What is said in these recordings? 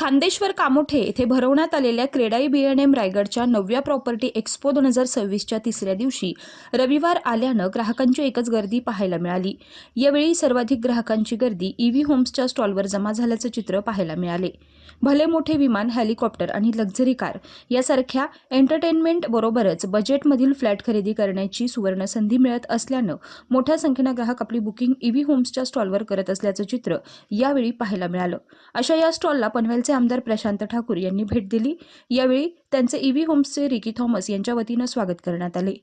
खांदेश्वर कामोठे येथे भरवण्यात आलेल्या क्रेडाई बी एन एम रायगडच्या नवव्या प्रॉपर्टी एक्स्पो दोन हजार सव्वीसच्या तिसऱ्या दिवशी रविवार आल्यानं ग्राहकांची एकच गर्दी पाहायला मिळाली. यावेळी सर्वाधिक ग्राहकांची गर्दी ईव्ही होम्सच्या स्टॉलवर जमा झाल्याचं चित्र पाहायला मिळाले. भले मोठे विमान हेलिकॉप्टर आणि लक्झरी कार यासारख्या एंटरटेनमेंट बरोबरच बजेटमधील फ्लॅट खरेदी करण्याची सुवर्ण संधी मिळत असल्यानं मोठ्या संख्येनं ग्राहक आपली बुकिंग ईव्ही होम्सच्या स्टॉलवर करत असल्याचं चित्र यावेळी पाहायला मिळालं. अशा या स्टॉलला पनवेलचे आमदार प्रशांत ठाकूर यांनी भेट दिली. यावेळी त्यांचे ईव्ही होम्सचे रिकी थॉमस यांच्या वतीनं स्वागत करण्यात आले.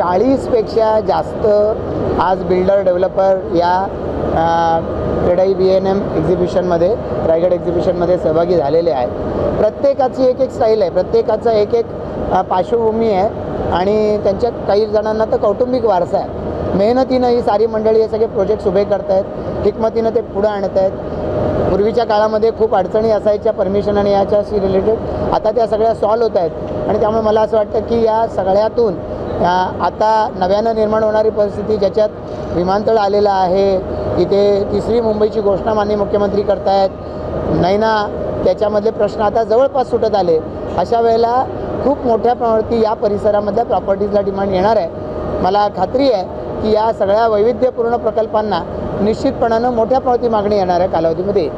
चाळीसपेक्षा जास्त आज बिल्डर डेव्हलपर या क्रेडाई बी एन एम एक्झिबिशनमध्ये रायगड एक्झिबिशनमध्ये सहभागी झालेले आहेत. प्रत्येकाची एक एक स्टाईल आहे. प्रत्येकाचा एक एक पार्श्वभूमी आहे. आणि त्यांच्या काही जणांना तर कौटुंबिक वारसा आहे. मेहनतीनं ही सारी मंडळी हे सगळे प्रोजेक्ट्स उभे करत आहेत हिकमतीनं ते पुढं आणत आहेत पूर्वीच्या काळामध्ये खूप अडचणी असायच्या परमिशन आणि याच्याशी रिलेटेड आता त्या सगळ्या सॉल्व होत आहेत आणि त्यामुळे मला असं वाटतं की या सगळ्यातून या आता नव्यानं निर्माण होणारी परिस्थिती ज्याच्यात विमानतळ आलेलं आहे इथे तिसरी मुंबईची घोषणा माननीय मुख्यमंत्री करतायत. नाही ना त्याच्यामधले प्रश्न आता जवळपास सुटत आले. अशा वेळेला खूप मोठ्या प्रमाणावरती या परिसरामधल्या प्रॉपर्टीजला डिमांड येणार आहे. मला खात्री आहे की या सगळ्या वैविध्यपूर्ण प्रकल्पांना निश्चितपणानं मोठ्या प्रमाणावरती मागणी येणार आहे कालावधीमध्ये.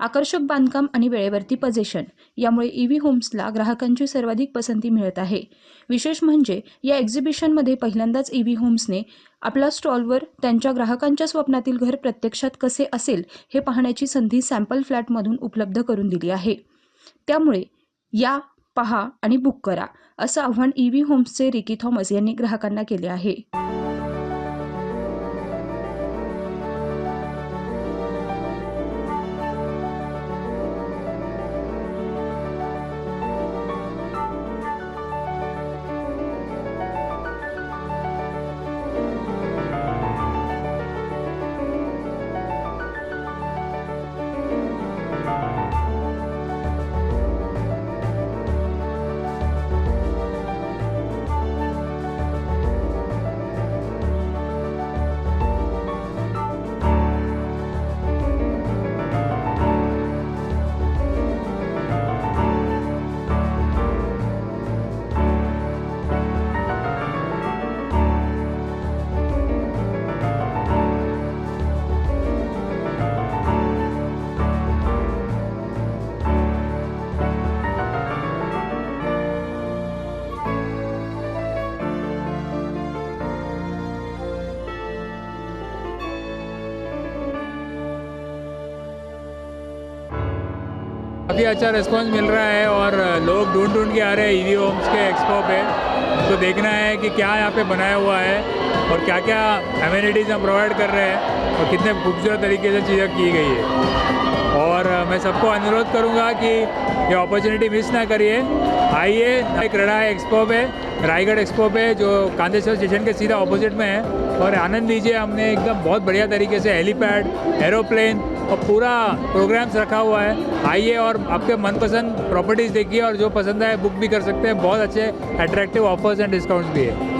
आकर्षक बांधकाम आणि वेळेवरती पजेशन यामुळे ईव्ही होम्सला ग्राहकांची सर्वाधिक पसंती मिळत आहे. विशेष म्हणजे या एक्झिबिशनमध्ये पहिल्यांदाच ईव्ही होम्सने आपल्या स्टॉलवर त्यांच्या ग्राहकांच्या स्वप्नातील घर प्रत्यक्षात कसे असेल हे पाहण्याची संधी सॅम्पल फ्लॅटमधून उपलब्ध करून दिली आहे. त्यामुळे या पहा आणि बुक करा असं आव्हान ईव्ही होम्सचे रिकी थॉमस यांनी ग्राहकांना केले आहे. काफ़ी अच्छा रिस्पांस मिल रहा है और लोग ढूंढ ढूंढ के आ रहे हैं ईवी होम्स के एक्सपो पे। तो देखना है कि क्या यहाँ पे बनाया हुआ है। और क्या क्या एम्यूनिटीज़ हम प्रोवाइड कर रहे हैं और कितने खूबसूरत तरीके से चीज़ें की गई है। और मैं सबको अनुरोध करूँगा कि ये अपॉर्चुनिटी मिस ना करिए। आइए क्रीड़ा एक्सपो पे, रायगढ़ एक्सपो पे, जो कांदेश्वर स्टेशन के सीधा ऑपोजिट में है, और आनंद लीजिए, हमने एकदम बहुत बढ़िया तरीके से हेलीपैड एरोप्लेन और पूरा प्रोग्राम्स रखा हुआ है। आइए और आपके मनपसंद प्रॉपर्टीज़ देखिए और जो पसंद आए बुक भी कर सकते हैं। बहुत अच्छे अट्रैक्टिव ऑफर्स एंड डिस्काउंट्स भी है।